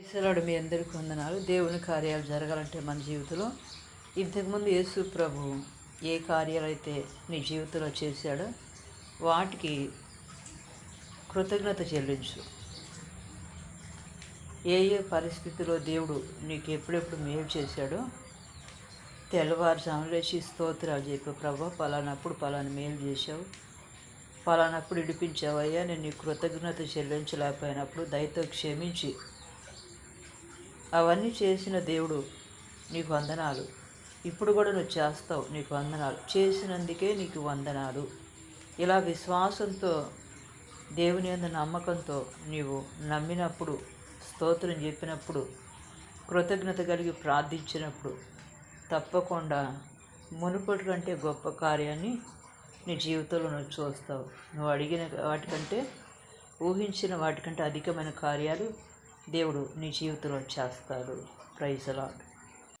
ఈశ్వరుడు మీ అందరికీ వందనాలు. దేవుని కార్యాలు జరగాలంటే మన జీవితంలో. ఇంతకుముందు యేసు ప్రభు ఏ కార్యాలు అయితే నీ జీవితంలో చేశాడో వాటికి కృతజ్ఞత చెల్లించు. ఏ ఏ పరిస్థితిలో దేవుడు నీకు ఎప్పుడెప్పుడు మేలు చేశాడో తెల్లవారుజాము లేచి స్తోత్రాలు చెప్పి ప్రభు. పలానప్పుడు పలానా మేలు చేశావు. పలానప్పుడు ఇడిపించావయ్యా. నేను నీ కృతజ్ఞత చెల్లించలేకపోయినప్పుడు దయతో క్షమించి అవన్నీ చేసిన దేవుడు నీకు వందనాలు. ఇప్పుడు కూడా నువ్వు చేస్తావు నీకు వందనాలు. చేసినందుకే నీకు వందనాలు. ఇలా విశ్వాసంతో దేవుని అందు నమ్మకంతో నీవు నమ్మినప్పుడు స్తోత్రం చెప్పినప్పుడు కృతజ్ఞత కలిగి ప్రార్థించినప్పుడు తప్పకుండా మునుపటి కంటే గొప్ప కార్యాన్ని నీ జీవితంలో నువ్వు చూస్తావు. నువ్వు అడిగిన వాటికంటే ఊహించిన వాటికంటే అధికమైన కార్యాలు దేవుడు నీ జీవితంలో చేస్తాడు. ప్రైజ్ అలాడ్